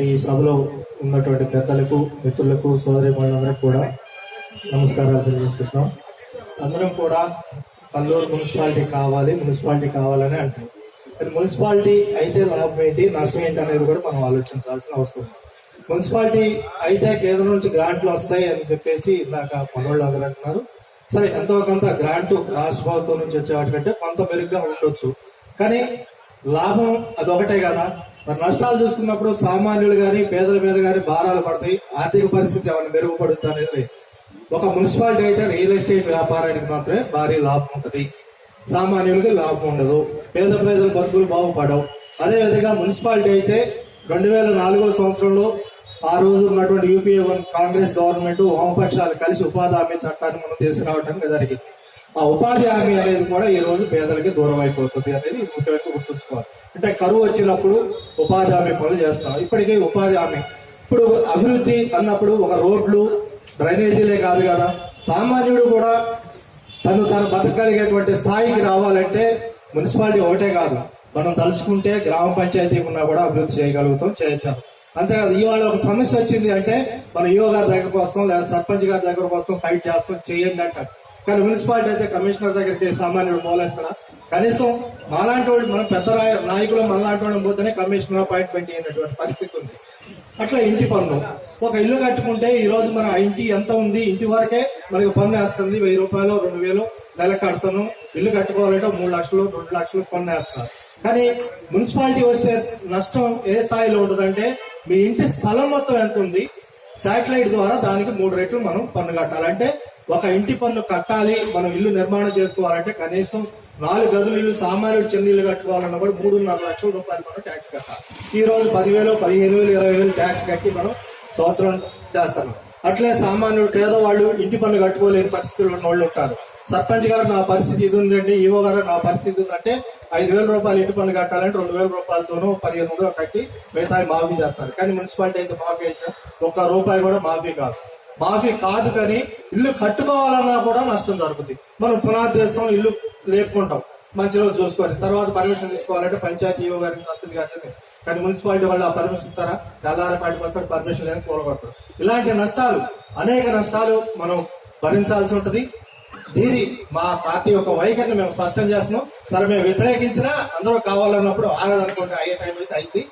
మరి ఈ సభలో ఉన్నటువంటి పెద్దలకు మిత్రులకు సోదరి మహిళలందరికీ కూడా నమస్కారాలు తెలియజేసుకుంటున్నాం. అందరం కూడా కల్లూరు మున్సిపాలిటీ కావాలి మున్సిపాలిటీ కావాలని అంటాం. కానీ మున్సిపాలిటీ అయితే లాభం ఏంటి నష్టం ఏంటి అనేది కూడా మనం ఆలోచించాల్సిన అవసరం మున్సిపాలిటీ అయితే కేంద్రం నుంచి గ్రాంట్లు వస్తాయి అని చెప్పేసి ఇందాక మనోళ్ళు అందరూ అంటున్నారు. సరే ఎంతో కొంత గ్రాంట్ రాష్ట్ర ప్రభుత్వం నుంచి వచ్చేవాటికంటే కొంత మెరుగ్గా ఉండొచ్చు. కానీ లాభం అదొకటే కదా. మరి నష్టాలు చూసుకున్నప్పుడు సామాన్యులు కానీ పేదల మీద కానీ భారాలు పడతాయి. ఆర్థిక పరిస్థితి ఏమైనా మెరుగుపడుతుంది అనేది లేదు. ఒక మున్సిపాలిటీ అయితే రియల్ ఎస్టేట్ వ్యాపారానికి మాత్రమే భారీ లాభం ఉంటుంది. సామాన్యులకి లాభం ఉండదు. పేద ప్రజల బతుకులు బాగుపడవు. అదే విధంగా మున్సిపాలిటీ అయితే రెండు వేల నాలుగో సంవత్సరంలో ఆ రోజు ఉన్నటువంటి యూపీఏ వన్ కాంగ్రెస్ గవర్నమెంట్ వామపక్షాలు కలిసి ఉపాధి హామీ చట్టాన్ని మనం తీసుకురావడం జరిగింది. ఆ ఉపాధి హామీ అనేది కూడా ఈ రోజు పేదలకి దూరం అయిపోతుంది అనేది ముఖ్యంగా గుర్తుంచుకోవాలి. అంటే కరువు వచ్చినప్పుడు ఉపాధి హామీ పనులు చేస్తాం. ఇప్పటికీ ఉపాధి హామీ. ఇప్పుడు అభివృద్ధి అన్నప్పుడు ఒక రోడ్లు డ్రైనేజీలే కాదు కదా. సామాన్యుడు కూడా తను తను బతకగలిగేటువంటి స్థాయికి రావాలంటే మున్సిపాలిటీ ఒకటే కాదు. మనం తలుచుకుంటే గ్రామ పంచాయతీ ఉన్నా కూడా అభివృద్ధి చేయగలుగుతాం చేయొచ్చు అంతేకాదు ఇవాళ ఒక సమస్య వచ్చింది అంటే మన ఈఓ గారి దగ్గర కోసం లేదా సర్పంచ్ గారి దగ్గర కోసం ఫైట్ చేస్తాం చేయండి అంటారు. కానీ మున్సిపాలిటీ అయితే కమిషనర్ దగ్గరికి సామాన్యుడు పోలేస్తాడా? కనీసం మాలాంటి వాడు మనం పెద్ద రాయ- నాయకులు మనలాంటి వాడు పోతేనే కమిషనర్ అపాయింట్మెంట్ అయినటువంటి పరిస్థితి ఉంది. అట్లా ఇంటి పన్ను. ఒక ఇల్లు కట్టుకుంటే ఈ రోజు మన ఇంటి ఎంత ఉంది? ఇంటి వరకే మనకి పన్ను వేస్తుంది. వెయ్యి రూపాయలు రెండు వేలు నెల కడతాను. ఇల్లు కట్టుకోవాలంటే మూడు లక్షలు రెండు లక్షలు పన్ను వేస్తారు కానీ మున్సిపాలిటీ వస్తే నష్టం ఏ స్థాయిలో ఉంటుందంటే మీ ఇంటి స్థలం మొత్తం ఎంత ఉంది? శాటిలైట్ ద్వారా దానికి మూడు రెట్లు మనం పన్ను కట్టాలి. అంటే ఒక ఇంటి పన్ను కట్టాలి మనం ఇల్లు నిర్మాణం చేసుకోవాలంటే కనీసం నాలుగు గదులు ఇల్లు సామాన్యుడు చెన్నీళ్ళు ఇల్లు కట్టుకోవాలన్నా కూడా మూడున్నర లక్షల రూపాయలు మనం ట్యాక్స్ కట్టాలి. ఈ రోజు పదివేలు పదిహేను వేలు ఇరవై వేలు ట్యాక్స్ కట్టి మనం సంవత్సరం చేస్తాను అట్లే సామాన్యుడు పేదవాళ్ళు ఇంటి పన్ను కట్టుకోలేని పరిస్థితులు ఉన్న వాళ్ళు ఉంటారు. సర్పంచ్ గారు నా పరిస్థితి ఇది ఉందండి. ఈవో గారు నా పరిస్థితి ఉందంటే ఐదు వేల రూపాయలు ఇంటి పన్ను కట్టాలంటే రెండు వేల రూపాయలతోనూ పదిహేను వందలు కట్టి మిగతా మాఫీ చేస్తారు. కానీ మున్సిపాలిటీ అయితే మాఫీ అయితే ఒక్క రూపాయి కూడా మాఫీ కాదు. మాఫీ కాదు కానీ ఇల్లు కట్టుకోవాలన్నా కూడా నష్టం జరుగుతుంది మనం పునాది చేస్తాం ఇల్లు లేపుకుంటాం. మంచి రోజు చూసుకోవాలి తర్వాత పర్మిషన్ తీసుకోవాలంటే పంచాయతీ ఈవో గారికి సర్పంచ్ గారి కానీ మున్సిపాలిటీ వాళ్ళు ఆ పర్మిషన్ ఇస్తారా? తెల్లారి పాటికి పర్మిషన్ లేదని కూడగొడతారు ఇలాంటి నష్టాలు అనేక నష్టాలు మనం భరించాల్సి ఉంటుంది. దీని మా పార్టీ యొక్క వైఖరిని మేము స్పష్టం చేస్తున్నాం. సరే మేము వ్యతిరేకించినా అందరూ కావాలన్నప్పుడు ఆగదనుకోండి అయ్యే టైం అయితే అయింది.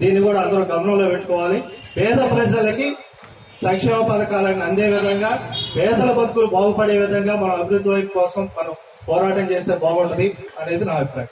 దీన్ని కూడా అందరూ గమనంలో పెట్టుకోవాలి. పేద ప్రజలకి సంక్షేమ పథకాలను అందే విధంగా పేదల బతుకులు బాగుపడే విధంగా మనం అభివృద్ధి వైపు కోసం మనం పోరాటం చేస్తే బాగుంటది అనేది నా అభిప్రాయం.